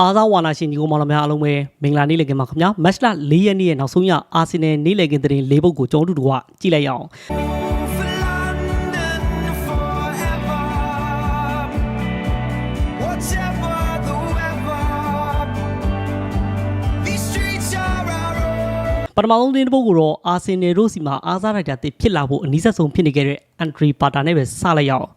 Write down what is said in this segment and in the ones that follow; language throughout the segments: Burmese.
အားစားဝါနာရှင်ညီကိုမောင်နှမများအားလုံးပဲမင်္ဂလာနေ့လည်ခင်းပါခင်ဗျာမတ်လ၄ရက်နေ့ရဲ့နောက်ဆုံးရအာဆင်နယ်နေ့လည်ခင်းသတင်း၄ပုဒ်ကိုကျွန်တော်တို့တို့ကကြည့်လိုက်ရအောင် For London forever. Whatever the weather, these streets are our own. ပထမဆုံးသတင်းတစ်ပုဒ်ကိုတော့အာဆင်နယ်တို့စီမှာအားစားရိုက်တာတစ်ဖြစ်လာဖို့အနည်းဆက်ဆုံးဖြစ်နေခဲ့တဲ့အန်ဒရီပါတာနဲ့ပဲစလိုက်ရအောင်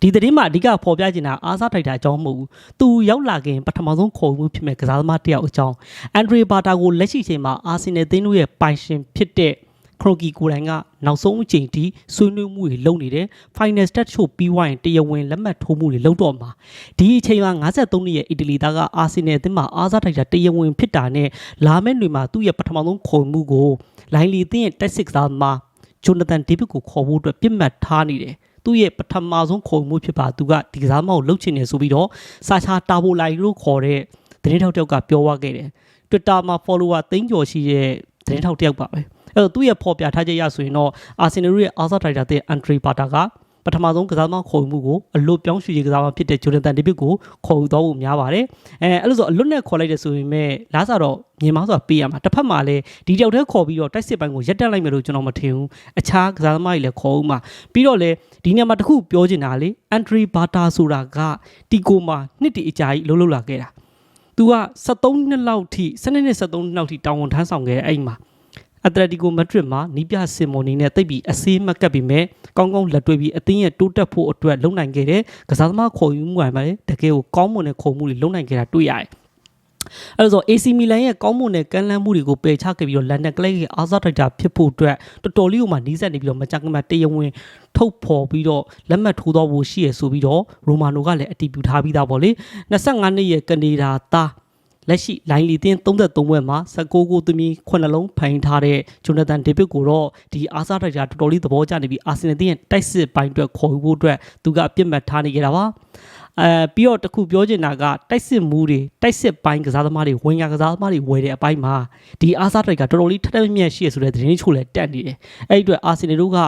ဒီသတင်းမှာအဓိကဖော်ပြချင်တာအားစားထိုက်တာအကြောင်းမဟုတ်ဘူး။သူရောက်လာခင်ပထမဆုံးခေါ်မှုဖြစ်မဲ့ကစားသမားတစ်ယောက်အကြောင်းအန်ဒရီပါတာကိုလက်ရှိချိန်မှာအာဆင်နယ်သင်းတို့ရဲ့ပိုင်ရှင်ဖြစ်တဲ့ခရိုကီကိုယ်တိုင်ကနောက်ဆုံးအချိန်ထိဆွေးနွေးမှုတွေလုပ်နေတယ် final stat ချို့ပြီးွားရင်တရားဝင်လက်မှတ်ထိုးမှုတွေလုပ်တော့မှာဒီအချိန်မှာ53နှစ်ရဲ့အီတလီသားကအာဆင်နယ်အသင်းမှာအားစားထိုက်တာတရားဝင်ဖြစ်တာနဲ့လာမယ့်နေ့မှာသူ့ရဲ့ပထမဆုံးခေါ်မှုကိုလိုင်းလီသင်းရဲ့တက်စစ်ကစားသမားဂျိုနာသန်ဒေးဗစ်ကိုခေါ်ဖို့အတွက်ပြစ်မှတ်ထားနေတယ် သူ့ရဲ့ပထမဆုံးခေါ်မှုဖြစ်ပါသူကဒီကစားမကိုလှုပ်ချင်နေဆိုပြီးတော့စာချာတာဘိုလိုက်လို့ခေါ်တဲ့သတင်းထောက်တစ်ယောက်ကပြောသွားခဲ့တယ် Twitter မှာ follower သိန်းကျော်ရှိတဲ့သတင်းထောက်တစ်ယောက်ပါပဲအဲ့တော့သူ့ရဲ့ဖော်ပြထားချက်ရဆိုရင်တော့အာဆင်နယ်ရဲ့အာဆာဒရိုက်တာတဲ့အန်ဒရီပါတာက ပထမဆုံးကစားသမားခေါ်ယူမှုကိုအလွတ်ပြောင်းရွှေ့ကစားသမားဖြစ်တဲ့ဂျိုဒန်တန်ဒေးဗစ်ကိုခေါ်ယူတော့ဖို့များပါတယ်အဲအဲ့လိုဆိုအလွတ်နဲ့ခေါ်လိုက်တယ်ဆိုရင်မဲ့လားစားတော့မြင်မောင်းဆိုတာပေးရမှာတစ်ဖက်မှာလည်းဒီတယောက်တည်းခေါ်ပြီးတော့တိုက်စစ်ပိုင်းကိုရက်တက်လိုက်မယ်လို့ကျွန်တော်မထင်ဘူးအခြားကစားသမားတွေလည်းခေါ်ဦးမှာပြီးတော့လေဒီနေရာမှာတစ်ခုပြောချင်တာလေအန်ဒရီဘာတာဆိုတာကတီကိုမှာနှစ်တီအကြာကြီးလှုပ်လှုပ်လာခဲ့တာသူက73နှစ်လောက်ထိ12နှစ်73နှစ်လောက်ထိတာဝန်ထမ်းဆောင်ခဲ့တဲ့အဲ့မှာ အတလက်တီကိုမက်ဒရစ်မှာနီးပြစင်မိုနီနဲ့တိတ်ပြီးအစေးမကပ်ပြီးမဲ့ကောင်းကောင်းလက်တွေ့ပြီးအသင်းရဲ့တိုးတက်ဖို့အတွက်လုံနိုင်ခဲ့တဲ့ကစားသမားခေါ်ယူမှုမှာလည်းတကယ်ကိုကောင်းမွန်တဲ့ခေါ်မှုတွေလုံနိုင်ခဲ့တာတွေ့ရတယ်အဲ့တော့ AC Milan ရဲ့ကောင်းမွန်တဲ့ကမ်းလှမ်းမှုတွေကိုပယ်ချခဲ့ပြီးတော့လန်ဒန်ကလပ်ရဲ့အာဇာဒိုက်တာဖြစ်ဖို့အတွက်တော်တော်လေးကိုမှနီးစပ်နေပြီးတော့မကြခင်မှာတရားဝင်ထုတ်ဖော်ပြီးတော့လက်မှတ်ထိုးတော့ဖို့ရှိရဆိုပြီးတော့ရိုမာနိုကလည်းအတည်ပြုထားပြီးသားပေါ့လေ25နှစ်ရဲ့ကနေဒါသား လက်ရှိလိုင်းလီတင်း33ဘွဲ့မှာ19ကိုသမီး9လုံးဖိုင်ထားတဲ့ဂျိုနာသန်ဒေးဗစ်ကိုတော့ဒီအာဆာဒိုက်တာတော်တော်လေးသဘောကျနေပြီးအာဆင်နယ်တင်းရဲ့တိုက်စစ်ပိုင်းအတွက်ခေါ်ယူဖို့အတွက်သူကအပြစ်မှတ်ထားနေကြတာပါ အဲပြီးတော့တခုပြောချင်တာကတိုက်စစ်မှုတွေတိုက်စစ်ပိုင်းကစားသမားတွေဝင်ရကစားသမားတွေဝယ်တဲ့အပိုင်းမှာဒီအာဆာဒိုက်ကတော်တော်လေးထက်ထက်မြက်ရှိရဆိုတဲ့သတင်းချို့လည်းတက်နေတယ်အဲ့ဒီအတွက်အာဆင်နယ်တို့က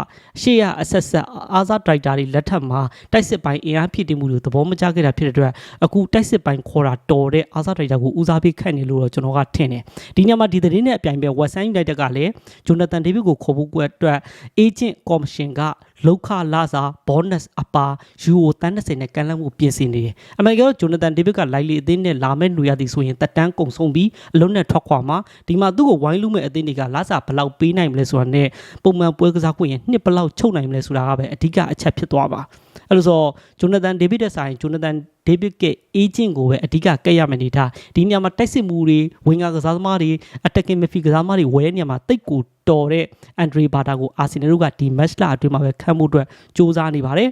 ရှေ့ရအဆက်ဆက်အာဆာဒိုက်တာတွေလက်ထက်မှာတိုက်စစ်ပိုင်းအင်အားဖြစ်တည်မှုတွေသဘောမကျခဲ့တာဖြစ်တဲ့အတွက်အခုတိုက်စစ်ပိုင်းခေါ်တာတော်တဲ့အာဆာဒိုက်တာကိုဦးစားပေးခန့်နေလို့တော့ကျွန်တော်ကထင်တယ်ဒီညမှာဒီသတင်းနဲ့အပြိုင်ပဲဝက်ဆန်ယူနိုက်တက်ကလည်းဂျိုနာသန်ဒေးဗစ်ကိုခေါ်ဖို့အတွက်အေဂျင့်ကော်မရှင်က လောက်ခလာစာဘောနက်အပါယူအိုတန်း30နဲ့ကန်လန်းမှုပြင်ဆင်နေတယ်။အမေရိကန်ဂျိုနာသန်ဒေးဗစ်ကလိုက်လီအသင်းနဲ့လာမဲ့ຫນွေရသည်ဆိုရင်တက်တန်းကုံဆုံးပြီးအလုံးနဲ့ထွက်ခွာမှာဒီမှာသူ့ကိုဝိုင်းလူမဲ့အသင်းတွေကလာစာဘယ်လောက်ပေးနိုင်မလဲဆိုတာနဲ့ပုံမှန်ပွဲကစားခွင့်ရင်နှစ်ဘယ်လောက်ချုပ်နိုင်မလဲဆိုတာကပဲအဓိကအချက်ဖြစ်သွားပါ။ အဲ့လိုဆိုဂျိုနာသန်ဒေးဗစ်ရဲ့ဆိုင်ဂျိုနာသန်ဒေးဗစ်ကအေဂျင့်ကိုပဲအဓိကကက်ရမယ်နေတာဒီညမှာတိုက်စစ်မှုတွေဝင်ကကစားသမားတွေအတက်ကင်မဖီကစားသမားတွေဝယ်တဲ့ညမှာတိတ်ကိုတော်တဲ့အန်ဒရီဘာတာကိုအာဆင်နယ်တို့ကဒီမက်ချ်လာအတွင်းမှာပဲခံမှုအတွက်စူးစမ်းနေပါတယ်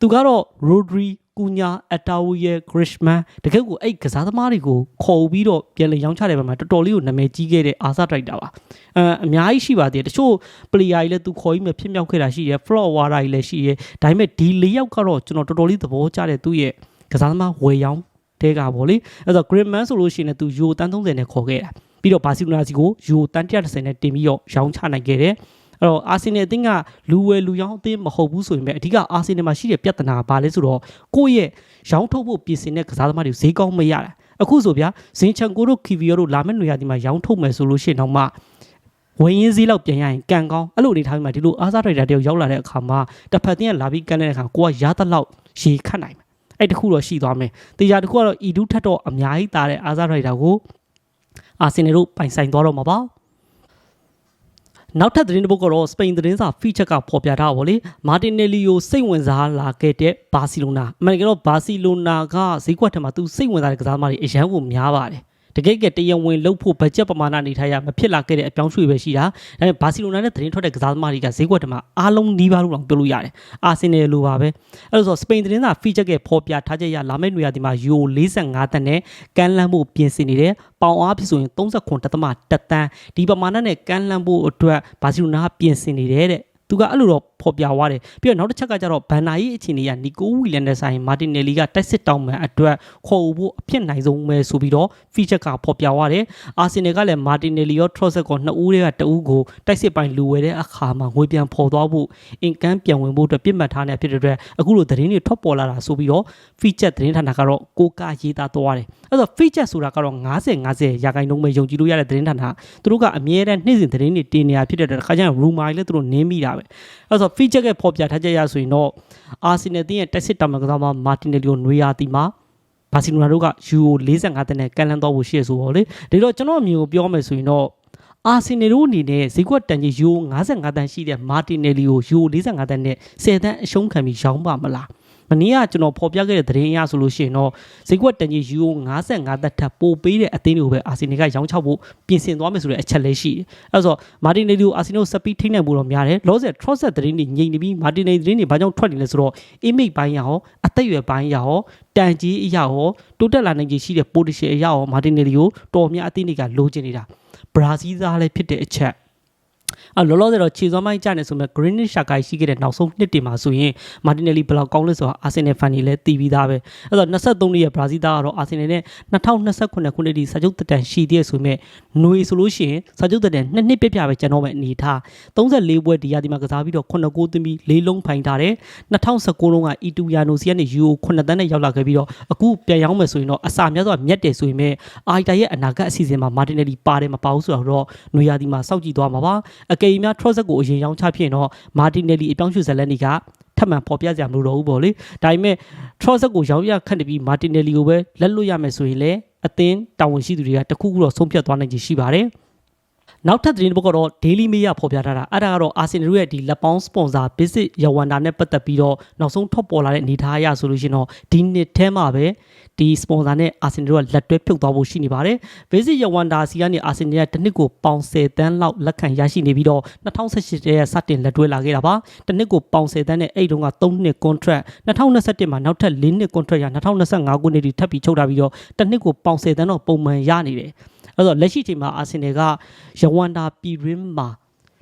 သူကတော့ရိုဒရီ ကူညာအတာဝီရဲ့ဂရစ်မန်တကယ်ကိုအဲ့ကစားသမားတွေကိုခေါ်ပြီးတော့ပြန်လည်ရောင်းချတဲ့ဘက်မှာတော်တော်လေးကိုနာမည်ကြီးခဲ့တဲ့အာဆာဒရိုက်တာပါအဲအများကြီးရှိပါသေးတယ်တချို့ပလေယာကြီးလည်းသူခေါ်ပြီးမှဖြစ်မြောက်ခဲ့တာရှိတယ်ဖလော့ဝါရာကြီးလည်းရှိတယ်ဒါပေမဲ့ဒီ၄ယောက်ကတော့ကျွန်တော်တော်တော်လေးသဘောကျတဲ့သူ့ရဲ့ကစားသမားဝယ်ရောင်းတဲကပေါ့လေအဲ့တော့ Griezmann ဆိုလို့ရှိရင်လည်းသူယူတန်း30နဲ့ခေါ်ခဲ့တာပြီးတော့ဘာစီလိုနာစီကိုယူတန်း130နဲ့တင်ပြီးတော့ရောင်းချနိုင်ခဲ့တယ် အဲ့တော့အာဆင်နယ်အသင်းကလူဝယ်လူရောင်းအသင်းမဟုတ်ဘူးဆိုရင်ပဲအဓိကအာဆင်နယ်မှာရှိတဲ့ပြဿနာကဘာလဲဆိုတော့ကိုယ့်ရဲ့ရောင်းထုတ်ဖို့ပြင်ဆင်တဲ့ကစားသမားတွေကိုဈေးကောင်းမရတာအခုဆိုဗျာဇင်ချန်ကိုတို့ခီဗီယိုတို့လာမယ့်နေရာဒီမှာရောင်းထုတ်မယ်ဆိုလို့ရှိရင်တော့မှဝင်ရင်းစည်းလောက်ပြန်ရရင်ကန်ကောင်းအဲ့လိုအနေထားမျိုးမှာဒီလိုအာစာဒရိုက်တာတယောက်ရောက်လာတဲ့အခါမှာတစ်ဖက်တင်းကလာပြီးကန်တဲ့အခါကိုကရသလောက်ရေခတ်နိုင်မယ်အဲ့တခုတော့ရှိသွားမယ်တရားတစ်ခုကတော့ဤဒူးထက်တော့အများကြီးတာတဲ့အာစာဒရိုက်တာကိုအာဆင်နယ်တို့ပိုင်ဆိုင်သွားတော့မှာပါ နောက်ထပ်သတင်းတစ်ပုဒ်ကတော့စပိန်သတင်းစာ feature ကဖော်ပြထားပါဗောလေမာတင်နယ်လီယိုစိတ်ဝင်စားလာခဲ့တဲ့ဘာစီလိုနာအမှန်တကယ်တော့ဘာစီလိုနာကဈေးကွက်ထဲမှာသူစိတ်ဝင်စားတဲ့ကစားသမားတွေအရန်ကိုများပါတယ် တကယ်ကတရားဝင်လုပ်ဖို့ဘတ်ဂျက်ပမာဏနေထားရမဖြစ်လာခဲ့တဲ့အပြောင်းရွှေ့ပဲရှိတာဒါပေမဲ့ဘာစီလိုနာနဲ့သတင်းထွက်တဲ့ကစားသမားတွေကဈေးကွက်ထဲမှာအားလုံးနီးပါးလို့တော့ပြောလို့ရတယ်အာဆင်နယ်လိုပါပဲအဲ့လိုဆိုစပိန်သတင်းစာ feature ကဖော်ပြထားချက်ရလာမယ့်နေရာဒီမှာယူ45တန်းနဲ့ကမ်းလှမ်းမှုပြင်ဆင်နေတယ်ပေါင်အားဖြစ်ဆိုရင်39.1တန်းဒီပမာဏနဲ့ကမ်းလှမ်းဖို့အတွက်ဘာစီလိုနာကပြင်ဆင်နေတယ်တဲ့ သူကအဲ့လိုတော့ဖော်ပြသွားတယ်ပြီးတော့နောက်တစ်ချက်ကကျတော့ဘန်နာရေးအခြေအနေကနီကိုဝီလန်နဲ့ဆိုင်မာတင်နယ်လီကတက်စစ်တောင်းမှန်အတွက်ခေါ်ဦးဖို့အဖြစ်နိုင်ဆုံးပဲဆိုပြီးတော့ feature ကဖော်ပြသွားတယ်အာဆင်နယ်ကလည်းမာတင်နယ်လီရောထရော့ဆက်ကောနှစ်ဦးတည်းကတဦးကိုတိုက်စစ်ပိုင်းလူဝဲတဲ့အခါမှာငွေပြန်ဖော်သွားဖို့အင်ကန်ပြန်ဝင်ဖို့အတွက်ပြစ်မှတ်ထားနေဖြစ်တဲ့အတွက်အခုလိုသတင်းတွေထွက်ပေါ်လာတာဆိုပြီးတော့ feature သတင်းဌာနကတော့ကိုကရေးသားသွားတယ်အဲ့တော့ feature ဆိုတာကတော့90 90ရာခိုင်နှုန်းပဲယုံကြည်လို့ရတဲ့သတင်းဌာနသူတို့ကအမြဲတမ်းနေ့စဉ်သတင်းတွေတင်နေရဖြစ်တဲ့အတွက်တစ်ခါကျရင် rumor လည်းသူတို့နင်းမိတာပဲအဲ့တော့ feature ကဖော်ပြထားချက်ရဆိုရင်တော့အာဆင်နယ်တင်းရဲ့တက်စစ်တာမန်ကစားမမာတင်နယ်လီကိုနွေရာတီမှာဘာစီလိုနာတို့ကယူရို45တန်းနဲ့ကန်လန်းတော့ဖို့ရှိရဆိုတော့လေဒါတော့ကျွန်တော်အမြင်ကိုပြောမယ်ဆိုရင်တော့အာဆင်နယ်တို့အနေနဲ့ဈေးကွက်တန်ကြီးယူရို55တန်းရှိတဲ့မာတင်နယ်လီကိုယူရို45တန်းနဲ့10တန်းအရှုံးခံပြီးရောင်းပါမလား မနေ့ကကျွန်တော်ဖော်ပြခဲ့တဲ့သတင်းအရဆိုလို့ရှိရင်တော့ဈေးကွက်တန်ကြီးယူရို55တက်ထပ်ပိုပေးတဲ့အသင်းတွေကိုပဲအာဆင်နယ်ကရောင်းချဖို့ပြင်ဆင်သွားမယ်ဆိုတဲ့အချက်လည်းရှိတယ်။အဲဆိုတော့မာတင်နယ်လီကိုအာဆင်နယ်ဆက်ပြီးထိနိုင်ဖို့တော့များတယ်။လောဆယ် trust သတင်းတွေငြိမ်နေပြီးမာတင်နယ်သတင်းတွေဘာကြောင့်ထွက်နေလဲဆိုတော့ image ဘိုင်းရအောင်အသက်အရွယ်ဘိုင်းရအောင်တန်ကြီးအရာရောတိုးတက်လာနိုင်ခြင်းရှိတဲ့ position အရာရောမာတင်နယ်လီကိုတော်များအသင်းတွေကလိုချင်နေတာဘရာဇီးသားလည်းဖြစ်တဲ့အချက် အလောလောဆယ်တော့ခြေစွမ်းမိုင်းကြနေဆိုမဲ့ Greenish Shakai ရှိခဲ့တဲ့နောက်ဆုံးနှစ်တင်မှာဆိုရင် Martinelli ဘယ်လောက်ကောင်းလဲဆိုတာ Arsenal fan တွေလည်းသိပြီးသားပဲအဲ့တော့23နှစ်ရဲ့ Brazil သားကတော့ Arsenal နဲ့2029ခုနှစ်ဒီစာချုပ်တက်တန်ရှိသေးရဆိုမဲ့ຫນွေဆိုလို့ရှိရင်စာချုပ်တက်တန်နှစ်နှစ်ပြပြပဲကျွန်တော်ပဲအနေထား34ပွဲဒီရာဒီမှာကစားပြီးတော့9ဂိုးသွင်းပြီး၄လုံးဖိုင်ထားတယ်2019လုံးက E2 Yano စီကနေ Euro 9တန်းနဲ့ရောက်လာခဲ့ပြီးတော့အခုပြန်ရောက်မယ်ဆိုရင်တော့အစာများစွာမြတ်တယ်ဆိုရင်မဲ့အာရီတာရဲ့အနာဂတ်အစီအစဉ်မှာ Martinelli ပါတယ်မပါဘူးဆိုတော့ຫນွေရာဒီမှာစောင့်ကြည့်သွားမှာပါ အကယ်၍များ Trossard ကိုအရင်ရောင်းချဖြစ်ရင်တော့ Martinelli အပြောင်းရွှေ့ဇက်လက်နီကထပ်မံပေါ်ပြကြမလို့တော့ဘူးပေါ့လေဒါပေမဲ့ Trossard ကိုရောင်းရခန့်တပြီး Martinelli ကိုပဲလက်လွတ်ရမယ်ဆိုရင်လည်းအသင်းတာဝန်ရှိသူတွေကတခုခုတော့ဆုံးဖြတ်သွားနိုင်ချင်ရှိပါတယ် နောက်ထပ်သတင်းတစ်ပုဒ်ကတော့ Daily Mail ဖော်ပြထားတာအဲ့ဒါကတော့ Arsenal ရဲ့ဒီလက်ပေါင်းစပွန်ဆာ Visit Yawanda နဲ့ပတ်သက်ပြီးတော့နောက်ဆုံးထွက်ပေါ်လာတဲ့အနေအထားအရဆိုလို့ရှိရင်တော့ဒီနှစ်ထဲမှာပဲဒီစပွန်ဆာနဲ့ Arsenal ကလက်တွဲဖြုတ်သွားဖို့ရှိနေပါတယ် Visit Yawanda စီကနေ Arsenal ရဲ့တစ်နှစ်ကိုပေါင်10တန်းလောက်လက်ခံရရှိနေပြီးတော့2018ရဲ့စတင်လက်တွဲလာခဲ့တာပါတစ်နှစ်ကိုပေါင်10တန်းနဲ့အဲ့တုန်းက3နှစ် contract 2021မှာနောက်ထပ်4နှစ် contract ရ2025ခုနှစ်ထိထပ်ပြီးချုပ်ထားပြီးတော့တစ်နှစ်ကိုပေါင်10တန်းတော့ပုံမှန်ရနေတယ် အဲ့တော့လက်ရှိချိန်မှာအာဆင်နယ်ကယဝန်တာပြည်ရင်းမှာ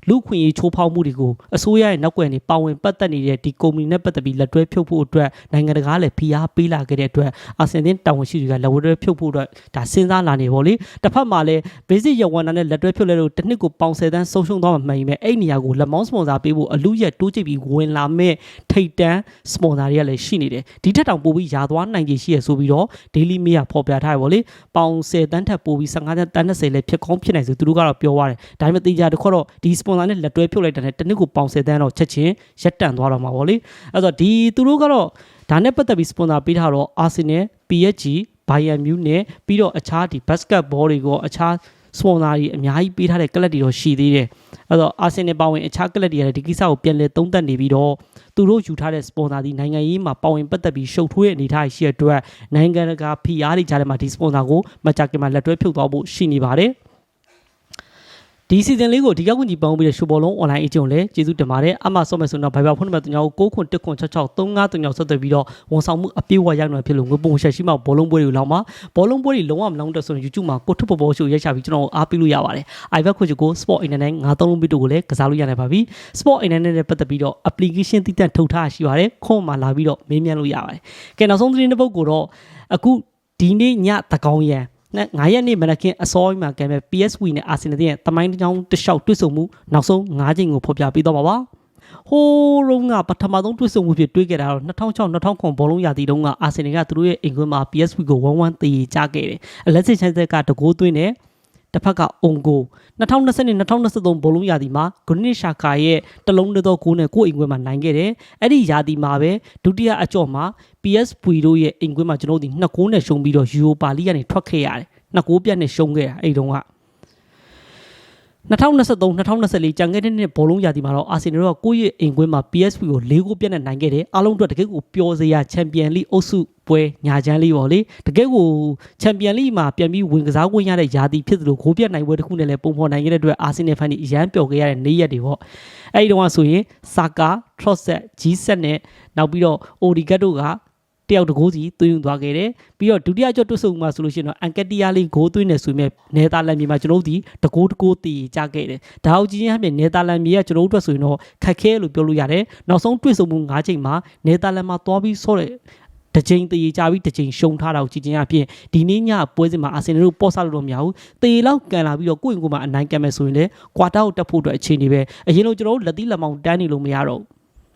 လူခွင့်ရေးချိုးဖောက်မှုတွေကိုအစိုးရရဲ့နောက်ကွယ်နေပါဝင်ပတ်သက်နေတဲ့ဒီကုမ္ပဏီနဲ့ပတ်သက်ပြီးလက်တွဲဖြုတ်ဖို့အတွက်နိုင်ငံတကာကလည်းဖိအားပေးလာခဲ့တဲ့အတွက်အာဆင်နယ်တာဝန်ရှိသူကလက်ဝဲတွဲဖြုတ်ဖို့အတွက်ဒါစဉ်းစားလာနေပေါ့လေတစ်ဖက်မှာလည်း basic ယဝန်တာနဲ့လက်တွဲဖြုတ်လဲလို့တစ်နှစ်ကိုပေါင်10တန်းဆုံးရှုံးသွားမှာမှန်ရင်ပဲအဲ့နေရာကိုလက်မောင်းစပွန်ဆာပေးဖို့အလူရက်တိုးချိတ်ပြီးဝင်လာမဲ့ထိတ်တန်းစပွန်ဆာတွေကလည်းရှိနေတယ်ဒီထက်တောင်ပိုပြီးရာသွားနိုင်ကြီးရှိရဆိုပြီးတော့ daily mail ကဖော်ပြထားရပေါ့လေပေါင်10တန်းထက်ပိုပြီး15တန်းတန်း20လည်းဖြစ်ကောင်းဖြစ်နိုင်ဆိုသူတို့ကတော့ပြောသွားတယ်ဒါပေမဲ့တေချာတစ်ခေါက်တော့ဒီ sponsor နဲ့လက်တွဲဖြုတ်လိုက်တဲ့တစ်နှစ်ကိုပေါင်10တန်းတော့ချက်ချင်းရက်တန့်သွားတော့မှာပေါ့လေအဲ့တော့ဒီသူတို့ကတော့ဒါနဲ့ပတ်သက်ပြီး sponsor ပေးထားတော့ Arsenal PSG Bayern Munich ပြီးတော့အခြားဒီ basketball တွေကိုအခြား sponsor တွေအများကြီးပေးထားတဲ့ကလပ်တွေတော့ရှိသေးတယ်အဲ့တော့ Arsenal ပါဝင်အခြားကလပ်တွေကလည်းဒီကိစ္စကိုပြန်လည်သုံးသပ်နေပြီးတော့သူတို့ယူထားတဲ့ sponsor ဒီနိုင်ငံရေးမှာပါဝင်ပတ်သက်ပြီးရှုပ်ထွေးတဲ့အနေအထားရှိတဲ့အတွက်နိုင်ငံတကာဖိအားတွေကြားထဲမှာဒီ sponsor ကိုမကြခင်မှာလက်တွဲဖြုတ်သွားဖို့ရှိနေပါတယ် ဒီစီဇန်လေးကိုဒီကကွန်ကြီးပေါင်းပြီးတဲ့ရှုပ်ဘောလုံး online agent ကိုလည်းကျေးဇူးတင်ပါတယ်အမှဆော့မယ်ဆိုတော့ Viber ဖုန်းနံပါတ်တင်ကြောင်းကို9ခွန်1ခွန်66 35တင်ကြောင်းဆက်သွယ်ပြီးတော့ဝန်ဆောင်မှုအပြည့်အဝရောက်နေဖြစ်လို့ငွေပုံရှက်ရှိမှဘောလုံးပွဲတွေလောက်မှာဘောလုံးပွဲတွေလုံးဝမလောင်းတဲ့ဆိုရင် YouTube မှာကိုထုတ်ပေါ်ပေါ်ရှိုရိုက်ချပြီးကျွန်တော်အားပေးလို့ရပါတယ် iVet ခွန်ကြီးကို Sport Internet ငါသုံးလုံးပြီးတို့ကိုလည်းကစားလို့ရနိုင်ပါပြီ Sport Internet နဲ့ပတ်သက်ပြီးတော့ application တည်တံ့ထုတ်ထားရှိပါတယ်ခွန်မှာလာပြီးတော့မေးမြန်းလို့ရပါတယ်ကဲနောက်ဆုံးသတင်းတစ်ပုဒ်ကိုတော့အခုဒီနေ့ညတကောင်ရန်နဲ့ 9ရက်နေ့မနက်ခင်းအစောကြီးမှာကဲမဲ့ PSV နဲ့ Arsenal ရဲ့တမိုင်းတစ်ချောင်းတစ်လျှောက်တွေ့ဆုံမှုနောက်ဆုံး9ချိန်ကိုဖော်ပြပေးတော့မှာပါဟိုးရုံးကပထမဆုံးတွေ့ဆုံမှုဖြစ်တွေ့ခဲ့တာတော့2006-2009ဘောလုံးရာသီတုန်းကအာဆင်နယ်ကသူတို့ရဲ့အိမ်ခွင်းမှာ PSV ကို1-1တေးကြခဲ့တယ်။အလက်စစ်ချိုင်းသက်ကတကိုးသွင်းတယ် တစ်ဖက်ကအုံကို2020 2023ဘောလုံးရာသီမှာဂရနစ်ရှာကာရဲ့တလုံးတသောဂိုးနဲ့ကိုယ့်အိမ်ခွင်းမှာနိုင်ခဲ့တယ်။အဲ့ဒီရာသီမှာပဲဒုတိယအကြော့မှာ PSV တို့ရဲ့အိမ်ခွင်းမှာကျွန်တော်တို့ဒီနှစ်ဂိုးနဲ့ရှုံးပြီးတော့ Europa League ကနေထွက်ခဲ့ရတယ်။နှစ်ဂိုးပြတ်နဲ့ရှုံးခဲ့တာအဲ့ဒီတုန်းက2023-2024ကြံခဲ့တဲ့နှစ်ဘောလုံးရာသီမှာတော့အာဆင်နယ်ကကိုယ့်ရဲ့အိမ်ကွင်းမှာ PSV ကို၄ဂိုးပြတ်နဲ့နိုင်ခဲ့တယ်အားလုံးအတွက်တကယ်ကိုပျော်စရာချန်ပီယံလိအုပ်စု ပွဲညာချမ်းလေးပေါ့လေတကယ်ကိုချန်ပီယံလိမှာပြန်ပြီးဝင်ကစားခွင့်ရတဲ့ရာသီဖြစ်သလိုဂိုးပြတ်နိုင်ပွဲတစ်ခုနဲ့လည်းပုံဖော်နိုင်ခဲ့တဲ့အတွက်အာဆင်နယ်ဖန်ဒီအရန်ပျော်ခဲ့ရတဲ့နေ့ရက်တွေပေါ့အဲဒီတော့ဆိုရင်ဆာကာထရော့ဆက်ဂျီဆက်နဲ့နောက်ပြီးတော့အိုဒီဂတ်တို့ကတယောက်တကိုးစီသွင်းယူသွားခဲ့တယ်ပြီးတော့ဒုတိယကြော့တွတ်ဆုံမှာဆိုလို့ရှိရင်တော့အန်ကက်တီယာလေးဂိုးသွင်းနေဆိုမြဲနယ်သာလန်မြေမှာကျွန်တော်တို့ဒီတကိုးတကိုးတည်ကြခဲ့တယ်ဒါအောင်ကြီးချင်းအပြင်နယ်သာလန်မြေကကျွန်တော်တို့အတွက်ဆိုရင်တော့ခက်ခဲလို့ပြောလို့ရတယ်နောက်ဆုံးတွတ်ဆုံမှု၅ချိန်မှာနယ်သာလန်မှာသွားပြီးဆော့တဲ့ တစ်ချိန်တည်ကြပြီးတစ်ချိန်ရှုံထားတာကိုကြည့်ချင်းအပြင်ဒီနေ့ညပွဲစဉ်မှာအာဆင်နယ်တို့ပေါ့ဆလို့တော့မရဘူးတေလောက်ကန်လာပြီးတော့ကိုယ့်ရင်ကိုယ်မှာအနိုင်ကန်မယ်ဆိုရင်လေကွာတာကိုတက်ဖို့အတွက်အခြေအနေပဲအရင်လိုကျွန်တော်တို့လက်သီးလက်မောင်းတန်းနေလို့မရတော့ဘူး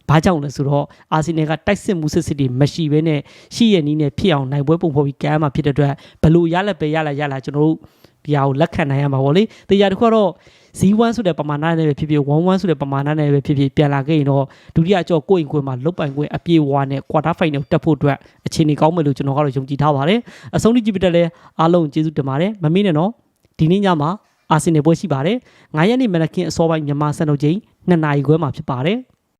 ဘာကြောင့်လဲဆိုတော့အာဆင်နယ်ကတိုက်စစ်မှုစစ်စစ်တွေမရှိဘဲနဲ့ရှိရနီးနဲ့ဖြစ်အောင်နိုင်ပွဲပုံဖော်ပြီးကမ်းမှာဖြစ်တဲ့အတွက်ဘလို့ရလက်ပဲရလာရလာကျွန်တော်တို့ ဒီဟာကိုလက်ခံနိုင်ရမှာပေါ့လေတရားတစ်ခုကတော့ Z1 ဆိုတဲ့ပမာဏနဲ့ပဲဖြစ်ဖြစ်11ဆိုတဲ့ပမာဏနဲ့ပဲဖြစ်ဖြစ်ပြန်လာခဲ့ရင်တော့ဒုတိယအကျော့ကိုယ့်ရင်ခွင်မှာလုတ်ပိုင်ခွင့်အပြေးဝါနဲ့ quarter final တက်ဖို့အတွက်အခြေအနေကောင်းမယ်လို့ကျွန်တော်ကတော့ယုံကြည်ထားပါတယ်အဆုံးထိကြည့်ပြတဲ့လဲအားလုံးကျေးဇူးတင်ပါတယ်မမေ့နဲ့နော်ဒီနေ့ညမှာအာဆင်နယ်ပွဲရှိပါတယ်9ရက်နေ့မနက်ခင်းအစောပိုင်းမြန်မာစံတော်ချိန်2နာရီခွဲမှာဖြစ်ပါတယ်